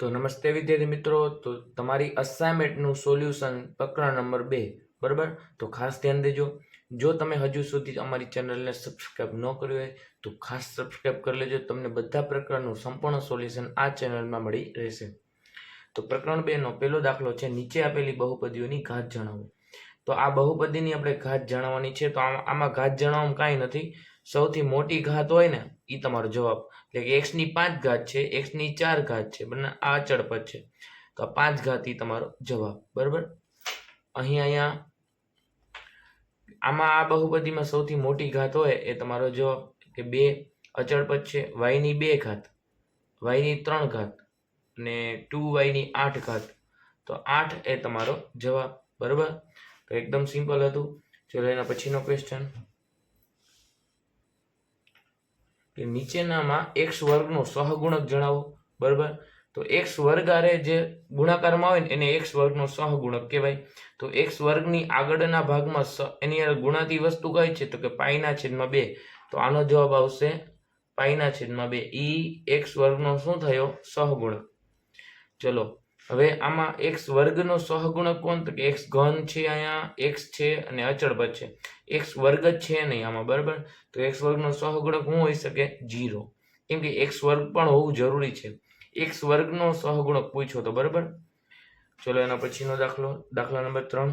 તો નમસ્તે વિદ્યાર્થી મિત્રો. તો તમારી અસાઇનમેન્ટનું સોલ્યુશન પ્રકરણ નંબર બે, બરાબર? તો ખાસ ધ્યાન દેજો. જો તમે હજુ સુધી અમારી ચેનલને સબસ્ક્રાઈબ ન કરી હોય, તો ખાસ સબસ્ક્રાઈબ કરી લેજો. તમને બધા પ્રકરણનું સંપૂર્ણ સોલ્યુશન આ ચેનલમાં મળી રહેશે. તો પ્રકરણ બેનો પહેલો દાખલો છે, નીચે આપેલી બહુપદીઓની ઘાત જણાવો. તો આ બહુપદીની આપણે ઘાત જણાવવાની છે. તો આમાં આમાં ઘાત જણાવવામાં કાંઈ નથી. સૌથી મોટી ઘાત હોય ને એ તમારો જવાબ. એટલે કે એક્સની પાંચ ઘાત છે એક્સની ચાર ઘાત છે, બંને આ અચળ છે. તો આ પાંચ ઘાત એ તમારો જવાબ. બરાબર? અહીં અહીંયા આમાં આ બહુપદીમાં સૌથી મોટી ઘાત હોય એ તમારો જવાબ કે બે અચળ પદ છે વાયની બે ઘાત વાયની ત્રણ ઘાત અને ટુ વાયની આઠ ઘાત. તો આઠ એ તમારો જવાબ. બરાબર? તો એકદમ સિમ્પલ હતું. ચલો એના પછીનો ક્વેશ્ચન કે નીચેનામાં એક્સ વર્ગનો સહગુણક જણાવો, બરાબર? તો એક્સ વર્ગ આરે જે ગુણાકારમાં હોય ને એને એક્સ વર્ગનો સહગુણક કહેવાય. તો એક્સ વર્ગની આગળના ભાગમાં એની ગુણાતી વસ્તુ કઈ છે? તો કે પાઈના છેદમાં બે. તો આનો જવાબ આવશે પાઈના છેદમાં બે. ઈ એક્સ વર્ગનો શું થયો? સહગુણક. ચલો હવે આમાં એક્સ વર્ગનો સહગુણક કોણ તો કે એક્સ ઘન છે અહીંયા એક્સ છે અને અચળ પદ છે. એક્સ વર્ગ જ છે નહીં આમાં, બરાબર? તો એક્સ વર્ગનો સહગુણક શું હોઈ શકે? જીરો કેમ કે એક્સ વર્ગ પણ હોવું જરૂરી છે. એક્સ વર્ગનો સહગુણક પૂછ્યો તો, બરાબર? ચલો એના પછીનો દાખલો, દાખલા નંબર ત્રણ.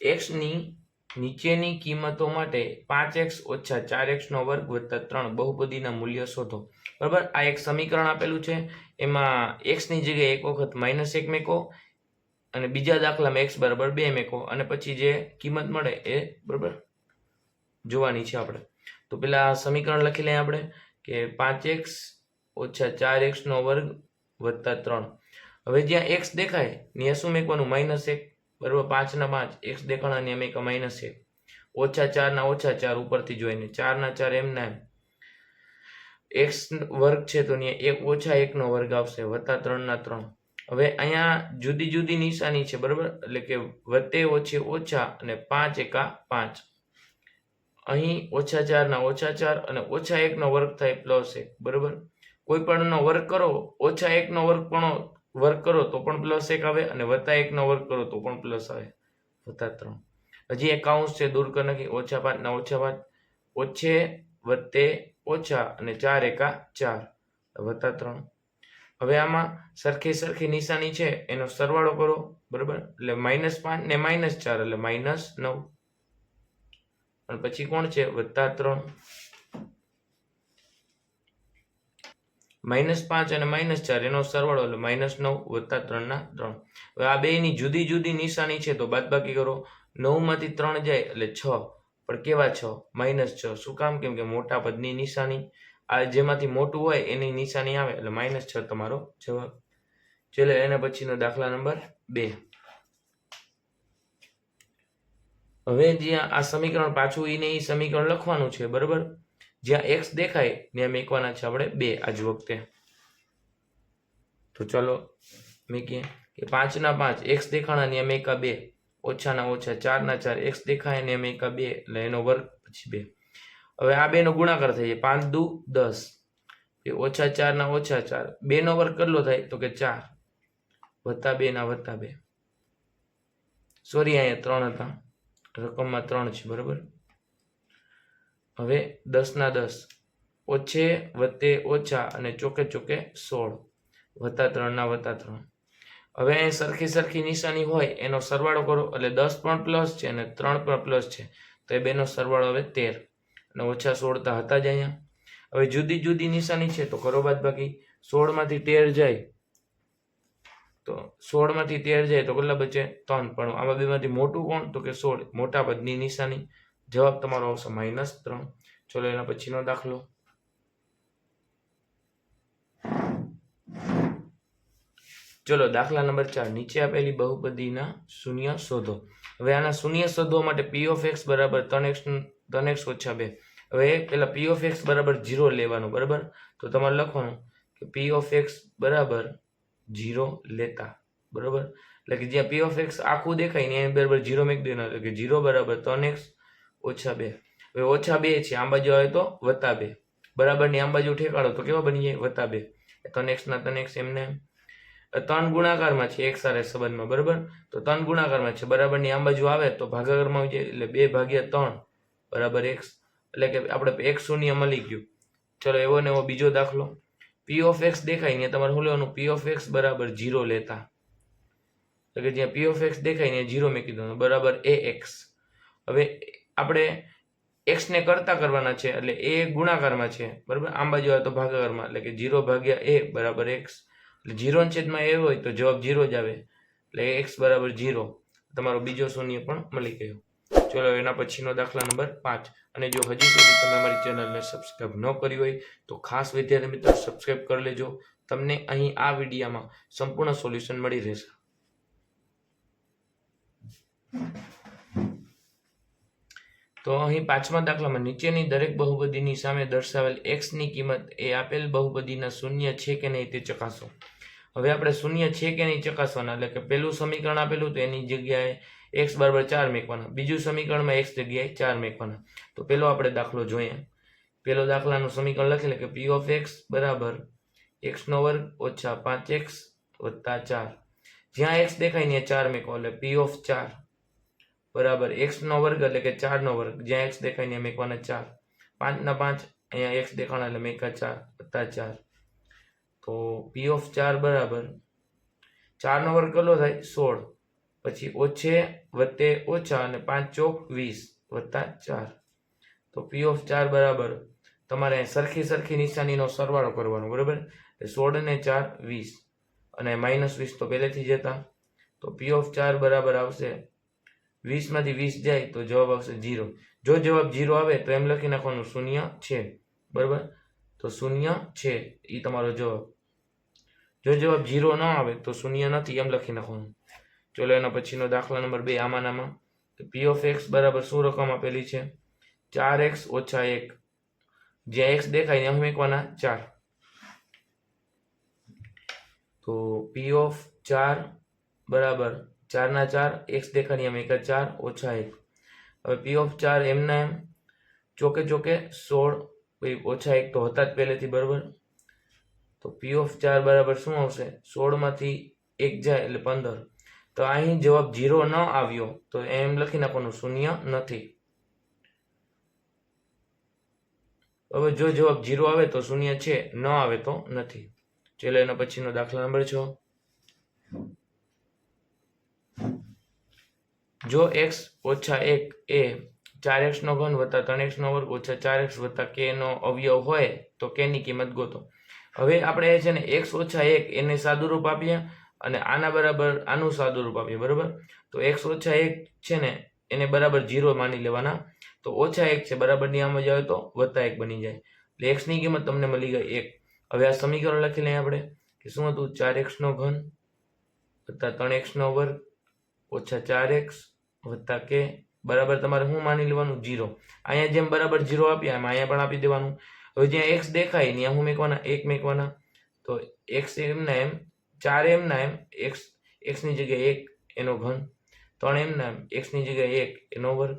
એક્સની નીચેની કિંમતો માટે પાંચ એક્સ ઓછા ચાર એક્સનો વર્ગ વત્તા ત્રણ બહુપદીના મૂલ્ય શોધો. બરાબર? આ એક સમીકરણ આપેલું છે. એમાં એક્સની જગ્યાએ એક વખત માઇનસ એક મેકો અને બીજા દાખલામાં એક્સ બરાબર બે મેકો. અને પછી જે કિંમત મળે એ બરાબર જોવાની છે આપણે. તો પેલા સમીકરણ લખી લઈએ આપણે કે પાંચ એક્સ ઓછા ચાર એક્સનો વર્ગ વત્તા ત્રણ. હવે જ્યાં એક્સ દેખાય, ત્યાં શું મેકવાનું? માઇનસ એક. બરાબર, પાંચના પાંચ એક્સ દેખાણા ને એક માઇનસ એક ઓછા ચારના ઓછા ચાર ઉપરથી જોઈને, ચારના ચાર એમના એમ. એક્સ વર્ગ છે તો અહીંયા એક ઓછા એકનો વર્ગ આવશે, વત્તા ત્રણના ત્રણ. હવે અહીંયા જુદી જુદી નિશાની છે, બરાબર? એટલે કે વત્તે ઓછી ઓછા અને પાંચ એકા પાંચ. અહીં ઓછા ચારના ઓછા ચાર અને ઓછા એકનો વર્ગ થાય પ્લસ એક, બરાબર? કોઈ પણનો વર્ગ કરો, ઓછા એકનો વર્ગ પણ વર્ગ કરો તો પણ પ્લસ એક આવે અને વત્તા એકનો વર્ગ કરો તો પણ પ્લસ આવે. વત્તા ત્રણ. હજી એક છે, દૂર કરી નાખી, ઓછા પાંચના ઓછા પાંચ, ઓછે વત્તે ઓછા અને ચાર એકા ચાર. વત્તા ત્રણ. હવે આમાં સરખી સરખી નિશાની છે, એનો સરવાળો કરો, બરાબર? એટલે માઇનસ પાંચ ને માઇનસ ચાર, એટલે માઇનસ નવ. અને પછી કોણ છે? વત્તા ત્રણ. માઇનસ પાંચ અને માઇનસ ચાર, એનો સરવાળો એટલે માઇનસ નવ વત્તા ત્રણના ત્રણ. હવે આ બેની જુદી જુદી નિશાની છે, તો બાદબાકી કરો. નવમાંથી ત્રણ જાય એટલે છ. પણ કેવા છ? માઇનસ છ. શું કામ? કેમ કે મોટા પદની નિશાની. આ જેમાંથી મોટું હોય એની નિશાની આવે એટલે માઇનસ છ તમારો જવાબ. ચલો, એના પછીનો દાખલા નંબર બે. હવે જ્યાં આ સમીકરણ પાછું એને એ સમીકરણ લખવાનું છે, બરાબર? જ્યાં એક્સ દેખાય, ત્યાં મેકવાના છે આપણે બે આજ વખતે. તો ચલો, મેકીએ કે પાંચના પાંચ એક્સ દેખાણા, ત્યાં મેકા બે. ઓછાના ઓછા ચારના ચાર એક્સ દેખાય ને મેકા બે. એટલે એનો વર્ગ પછી બે. હવે આ બેનો ગુણાકાર થઈ જાય પાંચ દુ દસ. એ ઓછા ચારના ઓછા ચાર. બેનો વર્ગ કેટલો થાય? તો કે ચાર. વત્તા બે ના વત્તા બે. સોરી અહીંયા ત્રણ હતા. રકમમાં ત્રણ છે, બરાબર? હવે દસના દસ. ઓછે વત્તે ઓછા અને ચોકે ચોકે સોળ. વત્તા ત્રણના વત્તા ત્રણ. હવે અહીં સરખી સરખી નિશાની હોય એનો સરવાળો કરો એટલે દસ પણ પ્લસ છે અને ત્રણ પણ પ્લસ છે. તો એ બેનો સરવાળો હવે તેર. અને ઓછા સોળતા હતા જ અહીંયા. હવે જુદી જુદી નિશાની છે તો કરો બાદ બાકી સોળમાંથી તેર જાય. તો સોળમાંથી તેર જાય તો કેટલા બચે? ત્રણ. પણ આમાં બેમાંથી મોટું કોણ? તો કે સોળ. મોટા પદની નિશાની. જવાબ તમારો આવશે માઇનસ ત્રણ ચલો એના પછીનો દાખલો ચલો દાખલા નંબર ચાર નીચે આપેલી બહુપદીના શૂન્ય શોધો હવે આના શૂન્ય શોધવા માટે પી ઓફ એક્સ બરાબર ત્રણ એક્સ ત્રણ એક્સ ઓછા બે હવે પેલા પી ઓફ એક્સ બરાબર જીરો લેવાનું બરાબર તો તમારે લખવાનું કે પી ઓફ એક્સ બરાબર જીરો લેતા બરાબર એટલે કે જ્યાં પી ઓફ એક્સ આખું દેખાય ને એની બરાબર જીરો મેક દેવાનું કે જીરો બરાબર ત્રણ એક્સ ઓછા બે. હવે ઓછા બે છે, આમ બાજુ આવે તો વત્તા બે. બરાબરની આમ બાજુ ઠેકાડો તો કેવા બની જાય? વત્તા બે. ત્રણ એક્સના ત્રણ એક્સ એમને એમ. ત્રણ ગુણાકારમાં છે એક સારે સંબંધમાં, બરાબર? તો ત્રણ ગુણાકારમાં છે, બરાબરની આમ બાજુ આવે તો ભાગાકારમાં આવી જાય એટલે બે ભાગ્યા ત્રણ, બરાબર એક્સ. એટલે કે આપણે એક શૂન્ય મળી ગયું. ચલો, એવો ને એવો બીજો દાખલો. પી ઓફ એક્સ દેખાય ને, તમારે શું લેવાનું? પી ઓફ એક્સ બરાબર જીરો લેતા. એટલે કે જ્યાં પી ઓફ એક્સ દેખાય ને જીરો મેં કીધું. બરાબર એ એક્સ હવે આપણે એક્સને કરતા કરવાના છે, એટલે એ ગુણાકારમાં છે. બરાબર? આમ બાજુ આવે તો ભાગાકારમાં, એટલે કે જીરો ભાગ્યા એ બરાબર એક્સ એટલે જીરો છેદમાં એ હોય તો જવાબ જીરો જ આવે. એટલે એક્સ બરાબર જીરો તમારો બીજો શૂન્ય પણ મળી ગયો. ચલો, એના પછીનો દાખલા નંબર પાંચ. અને જો હજી સુધી તમે અમારી ચેનલને સબસ્ક્રાઈબ ન કરી હોય, તો ખાસ વિદ્યાર્થી મિત્રો, સબસ્ક્રાઇબ કરી લેજો. તમને અહીં આ વિડીયામાં સંપૂર્ણ સોલ્યુશન મળી રહેશે. તો અહીં પાંચમા દાખલામાં નીચેની દરેક બહુપદીની સામે દર્શાવેલ એક્સની કિંમત એ આપેલ બહુપદીના શૂન્ય છે કે નહીં તે ચકાસો. હવે આપણે શૂન્ય છે કે નહીં ચકાસવાના, એટલે કે પહેલું સમીકરણ આપેલું તો એની જગ્યાએ એક્સ બરાબર ચાર મેકવાના. બીજું સમીકરણમાં એક્સ જગ્યાએ ચાર મેકવાના. તો પહેલો આપણે દાખલો જોઈએ. પેલો દાખલાનું સમીકરણ લખી લે કે પી ઓફ એક્સ બરાબર એક્સનો વર્ગ ઓછા પાંચ એક્સ વત્તા ચાર. જ્યાં એક્સ દેખાય ને ચાર મેકો, એટલે પી ઓફ ચાર. બરાબર એક્સનો વર્ગ એટલે કે ચારનો વર્ગ. જ્યાં એક્સ દેખાય ને મેકવાના ચાર. પાંચના પાંચ, અહીંયા એક્સ દેખાણા એટલે મેકા ચાર વત્તા ચાર. તો પી ઓફ ચાર બરાબર. ચારનો વર્ગ કેટલો થાય? સોળ. પછી ઓછે વત્તે ઓછા અને પાંચ ચોક વીસ વત્તા ચાર. તો પી ઓફ ચાર બરાબર. તમારે સરખી સરખી નિશાનીનો સરવાળો કરવાનો, બરાબર? સોળ ને ચાર વીસ. અને માઇનસ વીસ તો પહેલેથી જ હતા. તો પી ઓફ ચાર બરાબર આવશે વીસમાંથી વીસ જાય તો જવાબ આવશે જીરો. જો જવાબ જીરો આવે તો એમ લખી નાખવાનું શૂન્ય છે. બરાબર? તો શૂન્ય છે. એ તમારો જવાબ. જો જવાબ જીરો ન આવે તો શૂન્ય નથી, એમ લખી નાખવાનું. ચલો એના પછીનો દાખલા નંબર બે આમાં નામાં. પી ઓફ એક્સ બરાબર શું રકમ આપેલી છે? ચાર એક્સ ઓછા એક. જ્યાં એક્સ દેખાય ત્યાં મૂકવાના ચાર. તો પી ઓફ ચાર બરાબર ચારના ચાર, એક્સ દેખાડી એમ એક ચાર, ઓછા એક. હવે પી ઓફ ચાર એમના એમ, ચોકે ચોકે સોળ ઓછા એક તો હતા જ પહેલેથી બરાબર. તો પી ઓફ ચાર બરાબર શું આવશે? સોળમાંથી એક જાય એટલે પંદર. તો અહીં જવાબ જીરો ન આવ્યો તો એમ લખી નાખવાનું શૂન્ય નથી. હવે જો જવાબ જીરો આવે તો શૂન્ય છે, ન આવે તો નથી. ચલો એના પછીનો દાખલા નંબર છ. જો એક્સ ઓછા એક એ ચાર એક્સનો ઘન વત્તા ત્રણ એક્સનો વર્ગ ઓછા ચાર એક્સ વત્તા કે નો અવયવ હોય તો કેની કિંમત ગોતો. હવે આપણે છે ને એક્સ ઓછા એક એને સાદુરૂપ આપીએ અને આના બરાબર આનું સાદુરૂપ આપીએ, બરાબર? તો એક્સ ઓછા એક છે ને એને બરાબર જીરો માની લેવાના. તો ઓછા એક છે બરાબરની આમ જ આવે તો વત્તા એક બની જાય. એટલે એક્સની કિંમત તમને મળી ગઈ એક. હવે આ સમીકરણ લખી લઈએ આપણે કે શું હતું? ચાર એક્સનો ઘન વત્તા ત્રણ એક્સનો વર્ગ ઓછા ચાર એક્સ વત્તા કે બરાબર તમારે શું માની લેવાનું જીરો અહીંયા જેમ બરાબર જીરો આપ્યા એમ અહીંયા પણ આપી દેવાનું. હવે જ્યાં એક્સ દેખાય, ત્યાં શું મેકવાના, એક મેકવાના. તો એક્સ એમના એમ, ચાર એમના એમ, એક્સ એક્સની જગ્યાએ એક, એનો ઘન. ત્રણ એમના એમ એક્સની જગ્યાએ એક, એનો વર્ગ.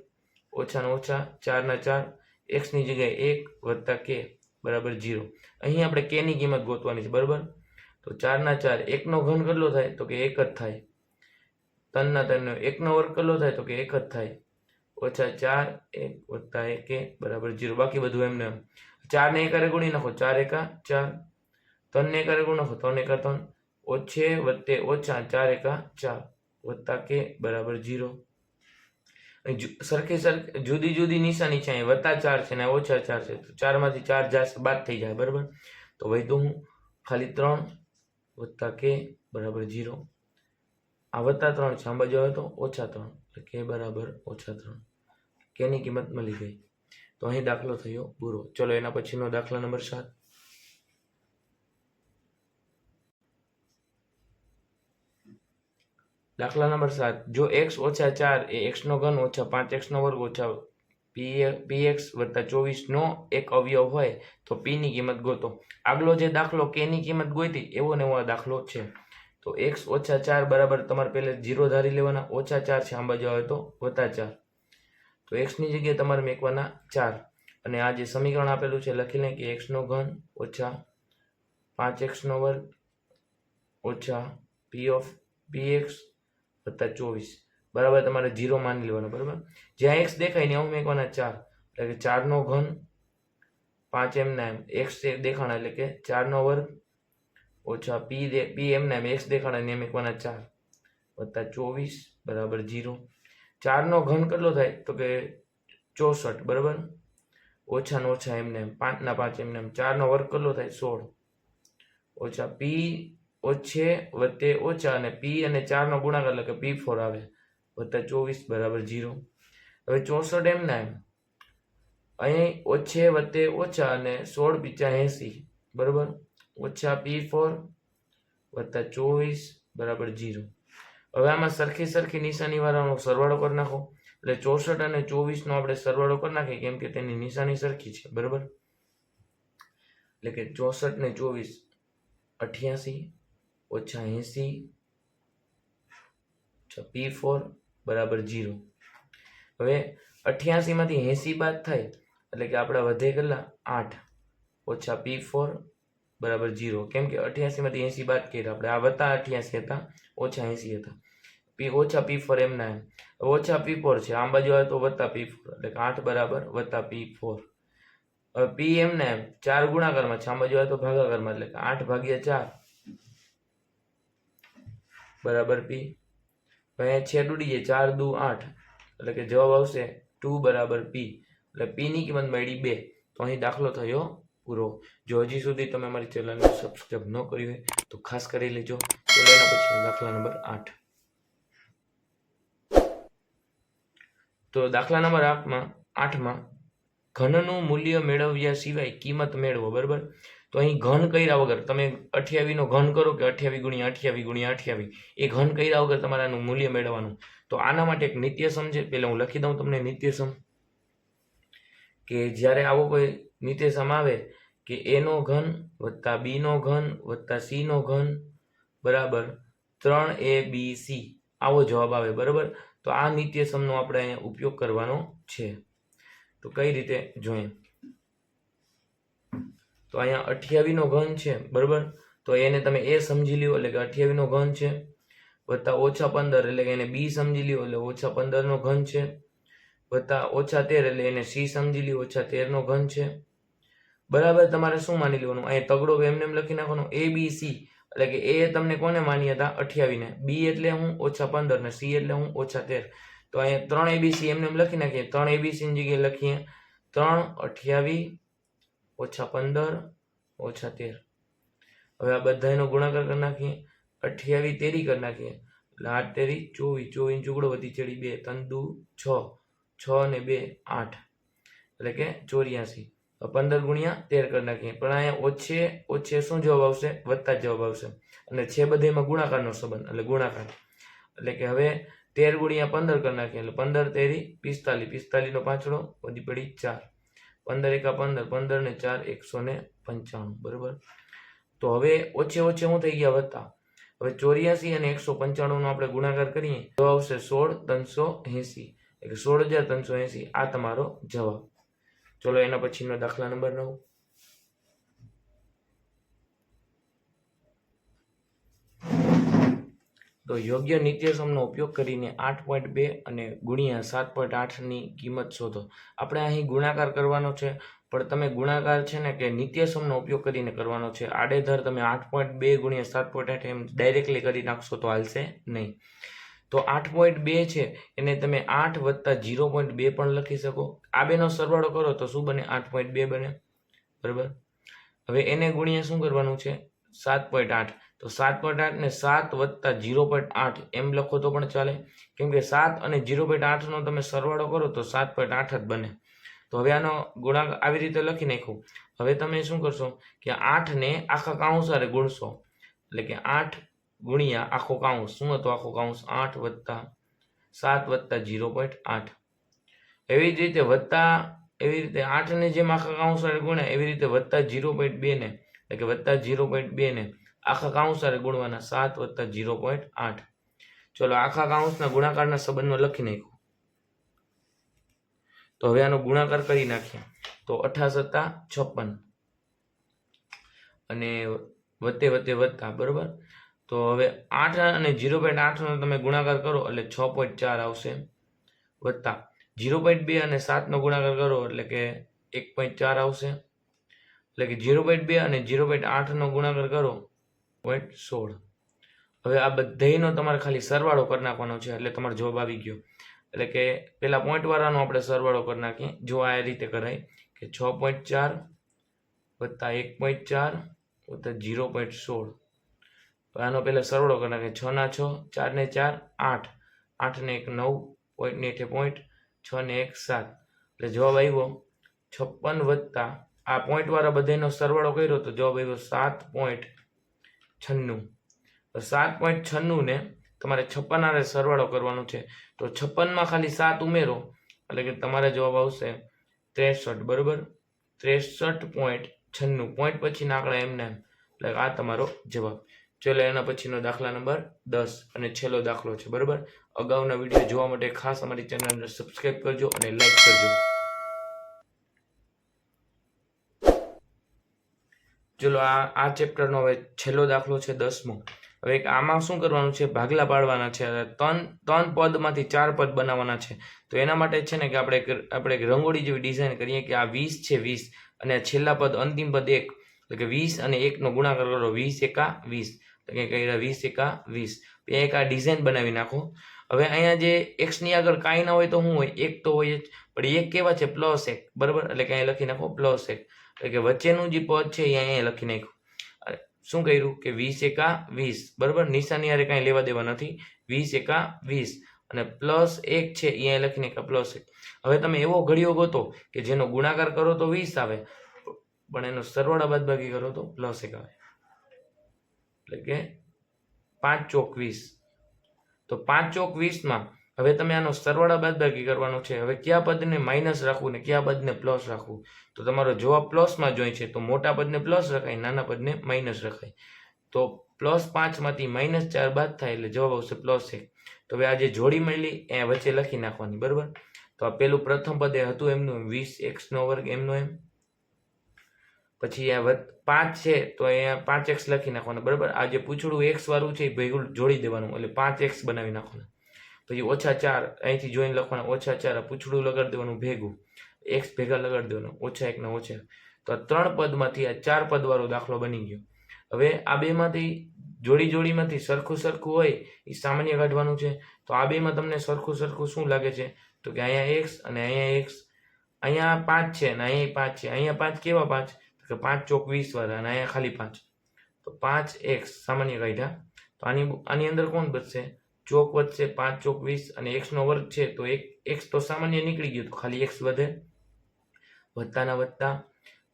ઓછાના ઓછા ચારના ચાર એક્સની જગ્યાએ એક વત્તા કે બરાબર જીરો અહીં આપણે કેની કિંમત ગોતવાની છે, બરાબર? તો ચારના ચાર, એકનો ઘન કેટલો થાય? તો કે એક જ થાય. ત્રણના ત્રણનો એકનો વર્ગ કેટલો થાય તો કે એક જ થાય. ઓછા ચાર એક વત્તા એક બરાબર જીરો. બાકી બધું એમને એમ. ચારને એકારે ગુણી નાખો. ચાર એકા ચાર. ત્રણને એકારે ગુણ નાખો. ત્રણ એકા ત્રણ. ઓછે વત્તે ઓછા ચાર એકા ચાર. વત્તા કે બરાબર જીરો. સરખી સરખી જુદી જુદી નિશાની છે. વત્તા ચાર છે ને ઓછા ચાર છે. તો ચારમાંથી ચાર જાશે બાદ થઈ જાય. બરાબર? તો વધ્યું હું ખાલી ત્રણ વત્તા કે બરાબર જીરો. આ વત્તા ત્રણ છે આમ બાજુ આવે ઓછા ત્રણ. કે બરાબર ઓછા ત્રણ. કેની કિંમત મળી ગઈ? તો અહીં દાખલો થયો પૂરો ચલો એના પછીનો દાખલા નંબર સાત. દાખલા નંબર સાત. જો એક્સ ઓછા ચાર એ એક્સનો ઘન ઓછા પાંચ એક્સનો વર્ગ ઓછા પી પી એક્સ વત્તા ચોવીસનો એક અવયવ હોય તો પીની કિંમત ગોતો. આગલો જે દાખલો કેની કિંમત ગોતી એવો ને એવો દાખલો છે. તો એક્સ ઓછા ચાર બરાબર તમારે પહેલે જીરો ધારી લેવાના, ઓછા ચાર છે બાજુ આવે તો વત્તા ચાર. તો એક્સની જગ્યાએ તમારે મેકવાના ચાર. અને આ જે સમીકરણ આપેલું છે, લખી લઈએ કે એક્સનો ઘન ઓછા પાંચ એક્સનો વર્ગ ઓછા પી ઓફ પી એક્સ વત્તા ચોવીસ. બરાબર તમારે જીરો માની લેવાનો, બરાબર? જ્યાં એક્સ દેખાય ને હું મેકવાના ચાર. એટલે કે ચારનો ઘન પાંચ એમના એમ. એક્સ દેખાણા એટલે કે ચારનો વર્ગ ઓછા પી દે પી એમને એમ એક્સ દેખાડે ને એમ એકવાના ચાર. વત્તા ચોવીસ બરાબર જીરો. ચારનો ઘન કેટલો થાય? તો કે ચોસઠ, બરાબર? ઓછા ને ઓછા એમને એમ પાંચના પાંચ એમને એમ. ચારનો વર્ગ કેટલો થાય? સોળ. ઓછા પી ઓછે વત્તે ઓછા અને પી અને ચારનો ગુણાકાર એટલે કે પી ફોર આવે. વત્તા ચોવીસ બરાબર જીરો. હવે ચોસઠ એમના એમ. અહીં ઓછે વત્તે ઓછા અને સોળ પીચા એંસી, બરાબર? ઓછા પી ફોર વત્તા ચોવીસ બરાબર જીરો. હવે આમાં સરખી સરખી નિશાની વાળાનો સરવાળો કરી નાખો. એટલે ચોસઠ અને ચોવીસનો આપણે સરવાળો કરી નાખીએ કેમ કે તેની નિશાની સરખી છે, બરાબર? એટલે કે ચોસઠ ને ચોવીસ અઠ્યાસી ઓછા એંસી પી ફોર બરાબર જીરો. હવે અઠ્યાસીમાંથી એંસી બાદ થાય એટલે કે આપણા વધે કેટલા આઠ ઓછા પી ફોર બરાબર જીરો કેમ કે અઠ્યાસીમાંથી એંસી બાદ કર્યા આપણે આ વત્તા અઠ્યાસી હતા ઓછા એંસી હતા પી ઓછા પી ફોર એમના એમ હવે ઓછા પી ફોર છે આમ બાજુ આવે તો વત્તા પી ફોર એટલે કે આઠ બરાબર વત્તા પી ફોર। હવે પી એમના એમ ચાર ગુણાકારમાં છે, આમ બાજુ આવે તો ભાગાકારમાં, એટલે કે આઠ ભાગ્યા ચાર બરાબર પી. હવે અહીંયા છેદ ઉડી જાય, ચાર દુ આઠ, એટલે કે જવાબ આવશે ટુ બરાબર પી. એટલે પીની કિંમત મળી બે. તો અહીં દાખલો થયો પૂરો. જો હજી સુધી તમે અમારી ચેનલને સબસ્ક્રાઈબ ન કરી હોય, તો ખાસ કરી લેજો. ચલો પછી દાખલા નંબર આઠ. તો દાખલા નંબર આઠમાં આઠમાં, ઘનનું મૂલ્ય મેળવ્યા સિવાય કિંમત મેળવો, બરાબર? તો અહીં ઘન કર્યા વગર, તમે અઠ્યાવીનો ઘન કરો કે અઠ્યાવી ગુણ્યા અઠ્યાવી ગુણ્યા અઠ્યાવી, એ ઘન કર્યા વગર તમારે આનું મૂલ્ય મેળવવાનું. તો આના માટે એક નિત્યસમ છે. પહેલાં હું લખી દઉં તમને નિત્યસમ. કે જ્યારે આવો કોઈ નિત્યસમ આવે કે એનો ઘન વત્તા બીનો ઘન વત્તા સીનો ઘન બરાબર ત્રણ એ બી સી. આવો જવાબ આવે, બરાબર? તો આ નિત્યસમનો આપણે અહીંયા ઉપયોગ કરવાનો છે. તો કઈ રીતે જોઈએ? તો અહીંયા અઠ્યાવીનો ઘન છે, બરાબર? તો એને તમે એ સમજી લ્યો, એટલે કે અઠ્યાવીનો ઘન છે, વત્તા ઓછા પંદર, એટલે કે એને બી સમજી લ્યો, એટલે ઓછા પંદરનો ઘન છે, વત્તા ઓછા તેર, એટલે એને સી સમજી લ્યો, ઓછા તેરનો ઘન છે. બરાબર, તમારે શું માની લેવાનું? અહીંયા તગડો એમને એમ લખી નાખવાનો? એ બી સી એટલે કે એ તમને કોને માની હતા? અઠ્યાવીને. બી એટલે હું ઓછા પંદર ને સી એટલે હું ઓછા તેર. તો અહીંયા ત્રણ એબીસી એમને એમ લખી નાખીએ. ત્રણ એબીસીની જગ્યાએ લખીએ. ત્રણ અઠ્યાવી, ઓછા પંદર, ઓછા તેર. હવે આ બધાનો ગુણાકાર કરી નાખીએ. અઠ્યાવી તેરી કરી નાખીએ. એટલે આઠ તેરી, ચોવીસ. ચોવીસ ચુગડો વધી ચડી બે. તંદુ છ. છ ને બે, આઠ. એટલે કે ચોર્યાસી. પંદર ગુણ્યા તેર કરી નાખીએ. પણ અહીંયા ઓછે ઓછે શું જવાબ આવશે? વત્તા જ જવાબ આવશે. અને છે બધેમાં ગુણાકારનો સંબંધ, એટલે ગુણાકાર. એટલે કે હવે તેર ગુણ્યા પંદર કરી નાખીએ, એટલે પંદર તેરી પિસ્તાલીસ. પિસ્તાલીસનો પાંચડો વધી પડી ચાર. પંદર એકા પંદર પંદર ને ચાર, એકસો ને પંચાણું. બરાબર? તો હવે ઓછે ઓછે શું થઈ ગયા? વત્તા. હવે ચોર્યાસી અને એકસો પંચાણુંનો આપણે ગુણાકાર કરીએ, તો આવશે સોળ ત્રણસો એંસી. એટલે સોળ હજાર ત્રણસો એંસી. આ તમારો જવાબ. ચલો એના પછીનો દાખલા નંબર નવ. તો યોગ્ય નિત્યસમનો ઉપયોગ કરીને આઠ પોઈન્ટ બે અને ગુણ્યા સાત પોઈન્ટ આઠની કિંમત શોધો. આપણે અહીં ગુણાકાર કરવાનો છે, પણ તમે ગુણાકાર છે ને કે નિત્યસમનો ઉપયોગ કરીને કરવાનો છે. આડેધર તમે આઠ પોઈન્ટ બે ગુણ્યા સાત પોઈન્ટ આઠ એમ ડાયરેક્ટલી કરી નાખશો તો હાલશે નહીં. તો આઠ પોઈન્ટ બે છે, એને તમે આઠ વત્તા જીરો પોઈન્ટ બે પણ લખી શકો. આ બેનો સરવાળો કરો તો શું બને? આઠ પોઈન્ટ બે બને. બરાબર? હવે એને ગુણ્યા શું કરવાનું છે? સાત પોઈન્ટ આઠ. તો સાત પોઈન્ટ આઠ ને સાત વત્તા જીરો પોઈન્ટ આઠ એમ લખો તો પણ ચાલે. કેમ કે સાત અને જીરો પોઈન્ટ આઠનો તમે સરવાળો કરો તો સાત પોઈન્ટ આઠ જ બને. તો હવે આનો ગુણાંક આવી રીતે લખી નાખું હવે તમે શું કરશો કે આઠને આખા કાઉન્સારે ગુણશો. એટલે કે આઠ ગુણ્યા આખો કાઉન્સ શું હતો? આખો કાઉન્સ આઠ વત્તા સાત વત્તા જીરો પોઈન્ટ આઠ. એવી જ રીતે વત્તા એવી રીતે આઠને જેમ આખા કાઉન્સ ગુણ્યા, એવી રીતે વત્તા જીરો પોઈન્ટ બેને, એટલે કે વત્તા જીરો પોઈન્ટ બેને આખા કાઉન્સ ગુણવાના સાત વત્તા જીરો પોઈન્ટ આઠ. ચલો આખા કાઉન્સના ગુણાકારના સંબંધમાં લખી નાખ્યું. તો હવે આનો ગુણાકાર કરી નાખીએ તો અઠાસ હતા છપ્પન. અને વત્તે વત્તે વધતા બરોબર? તો હવે આઠ અને ઝીરો પોઈન્ટ આઠનો તમે ગુણાકાર કરો એટલે છ પોઈન્ટ ચાર આવશે. વત્તા ઝીરો પોઈન્ટ બે અને સાતનો ગુણાકાર કરો એટલે કે એક પોઈન્ટ ચાર આવશે. એટલે કે ઝીરો પોઈન્ટ બે અને ઝીરો પોઈન્ટ આઠનો ગુણાકાર કરો પોઈન્ટ સોળ. હવે આ બધાનો તમારે ખાલી સરવાળો કરી નાખવાનો છે એટલે તમારો જવાબ આવી ગયો. એટલે કે પેલા પોઈન્ટવાળાનો આપણે સરવાળો કરી નાખીએ. જો આ રીતે કરાય કે છ પોઈન્ટ ચાર વત્તા એક પોઈન્ટ ચાર વત્તા ઝીરો પોઈન્ટ સોળ. આનો પહેલાં સરવાળો કરી નાખીએ છ ના છ, ચાર ને ચાર, આઠ. આઠ ને એક નવ, પોઈન્ટ ને એઠે પોઈન્ટ, છ ને એક સાત. એટલે જવાબ આવ્યો છપ્પન વત્તા, આ પોઈન્ટવાળા બધાનો સરવાળો કર્યો તો જવાબ આવ્યો સાત પોઈન્ટ છન્નું. તો સાત પોઈન્ટ છન્નુંને તમારે છપ્પન આરે સરવાળો કરવાનો છે. તો છપ્પનમાં ખાલી સાત ઉમેરો, એટલે કે તમારે જવાબ આવશે ત્રેસઠ, બરાબર? ત્રેસઠ પોઈન્ટ છન્નું. પોઈન્ટ પછીના આંકડા એમને એટલે આ તમારો જવાબ. ચલો એના પછીનો દાખલા નંબર દસ અને છેલ્લો દાખલો છે, બરાબર? અગાઉના વીડિયો જોવા માટે ખાસ અમારી ચેનલને સબસ્ક્રાઈબ કરજો અને લાઈક કરજો. ચલો આ આ ચેપ્ટરનો હવે છેલ્લો દાખલો છે દસમો. હવે આમાં શું કરવાનું છે? ભાગલા પાડવાના છે. ત્રણ ત્રણ પદમાંથી ચાર પદ બનાવવાના છે. તો એના માટે છે ને કે આપણે આપણે એક રંગોળી જેવી ડિઝાઇન કરીએ કે આ વીસ છે વીસ અને છેલ્લા પદ અંતિમ પદ એક. એટલે કે વીસ અને એકનો ગુણાકાર કરો, વીસ એકા વીસ. એટલે કે કર્યા વીસ એકા વીસ. ત્યાં એક આ ડિઝાઇન બનાવી નાખો. હવે અહીંયા જે એક્સની આગળ કાંઈ ના હોય તો શું હોય? એક તો હોય જ. પણ એક કેવા છે? પ્લસ એક. બરાબર? એટલે કે લખી નાખો પ્લસ એક. એટલે કે વચ્ચેનું જે પદ છે એ અહીંયા લખી નાખ્યું. શું કર્યું? કે વીસ એકા વીસ. બરાબર? નિશાની હારે કાંઈ લેવા દેવા નથી. વીસ એકા વીસ. અને પ્લસ એક છે એ અહીંયા લખી નાખ્યા પ્લસ એક. હવે તમે એવો ઘડિયો ગોતો કે જેનો ગુણાકાર કરો તો વીસ આવે. પણ એનો સરવાળા બાદબાકી કરો તો પ્લસ એક આવે. એટલે કે પાંચ ચોક વીસ. તો પાંચ ચોક વીસમાં હવે તમે આનો સરવાળા બાદબાકી કરવાનો છે. હવે કયા પદને માઇનસ રાખવું ને કયા પદને પ્લસ રાખવું? તો તમારો જવાબ પ્લસમાં જોઈ છે. તો મોટા પદને પ્લસ રખાય નાના પદને માઇનસ રખાય. તો પ્લસ પાંચમાંથી માઇનસ ચાર બાદ થાય એટલે જવાબ આવશે પ્લસ એક. તો હવે આ જે જોડી મળી એ વચ્ચે લખી નાખવાની બરાબર? તો આ પેલું પ્રથમ પદે હતું એમનું એમ, વીસ એક્સનો વર્ગ એમનો એમ. પછી અહીંયા પાંચ છે, તો અહીંયા પાંચ એક્સ લખી નાખવાનું, બરાબર? આ જે પૂછડું એક્સ વાળું છે, એ ભેગું જોડી દેવાનું, એટલે પાંચ એક્સ બનાવી નાખવાનું. પછી ઓછા ચાર, અહીંથી જોઈને લખવાના, ઓછા ચાર પૂછડું લગાડી દેવાનું ભેગું. એક્સ ભેગા લગાડી દેવાનું, ઓછા એકના ઓછા તો આ ત્રણ પદમાંથી આ ચાર પદવાળો દાખલો બની ગયો. હવે આ બેમાંથી જોડી જોડીમાંથી સરખું સરખું હોય એ સામાન્ય કાઢવાનું છે. તો આ બેમાં તમને સરખું સરખું શું લાગે છે? તો કે અહીંયા એક્સ અને અહીંયા એક્સ અહીંયા પાંચ છે અને અહીંયા પાંચ છે. અહીંયા પાંચ કેવા પાંચ? કે પાંચ ચોક વીસ વાળા અને અહીંયા ખાલી પાંચ. તો પાંચ એક્સ સામાન્ય કાઢ્યા. તો આની આની અંદર કોણ બચશે ચોક વધશે, પાંચ ચોક વીસ અને એક્સનો વર્ગ છે, તો એક એક્સ તો સામાન્ય નીકળી ગયું, તો ખાલી એક્સ વધે. વધતાના વધતા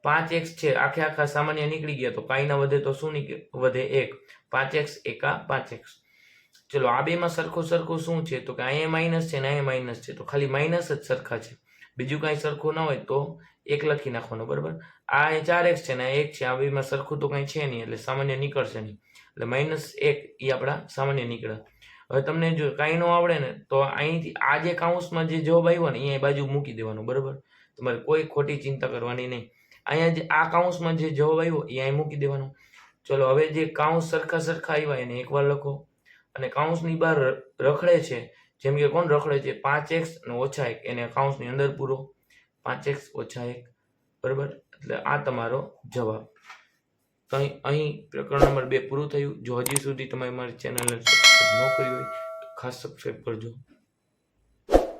પાંચ એક્સ છે, આખે આખા સામાન્ય નીકળી ગયા, તો કાંઈ ના વધે તો શું વધે એક. પાંચ એક્સ એકા પાંચ એક્સ. ચલો, આ બેમાં સરખું સરખું શું છે? તો કે અહીંયા માઇનસ છે ને અહીંયા માઇનસ છે, તો ખાલી માઇનસ જ સરખા છે. બીજું કાંઈ સરખું ના હોય તો એક લખી નાખવાનું, બરાબર? આ અહીં ચાર એક્સ છે ને એક છે, આ બેમાં સરખું તો કંઈ છે નહીં, એટલે સામાન્ય નીકળશે નહીં. એટલે માઇનસ એક એ આપણા સામાન્ય નીકળ્યા હવે તમને જો કાંઈ ન આવડે ને, તો અહીંથી આ જે કાઉન્સમાં જે જવાબ આવ્યો ને અહીંયા બાજુ મૂકી દેવાનું, બરાબર? તમારે કોઈ ખોટી ચિંતા કરવાની નહીં. અહીંયા જે આ કાઉન્સમાં જે જવાબ આવ્યો એ અહીં મૂકી દેવાનો. ચલો, હવે જે કાઉન્સ સરખા સરખા આવ્યા, એને એકવાર લખો. અને કાઉન્સની બહાર રખડે છે, જેમ કે કોણ રખડે છે? પાંચ એક્સ અને ઓછા એક, એને કાઉન્સની અંદર પૂરો. પાંચ એક્સ ઓછા એક, બરાબર? એટલે આ તમારો જવાબ. તો અહીં પ્રકરણ નંબર બે પૂરું થયું. જો હજી સુધી તમે મારી ચેનલને સબસ્ક્રાઈબ ન કરી હોય તો ખાસ સબસ્ક્રાઈબ કરજો.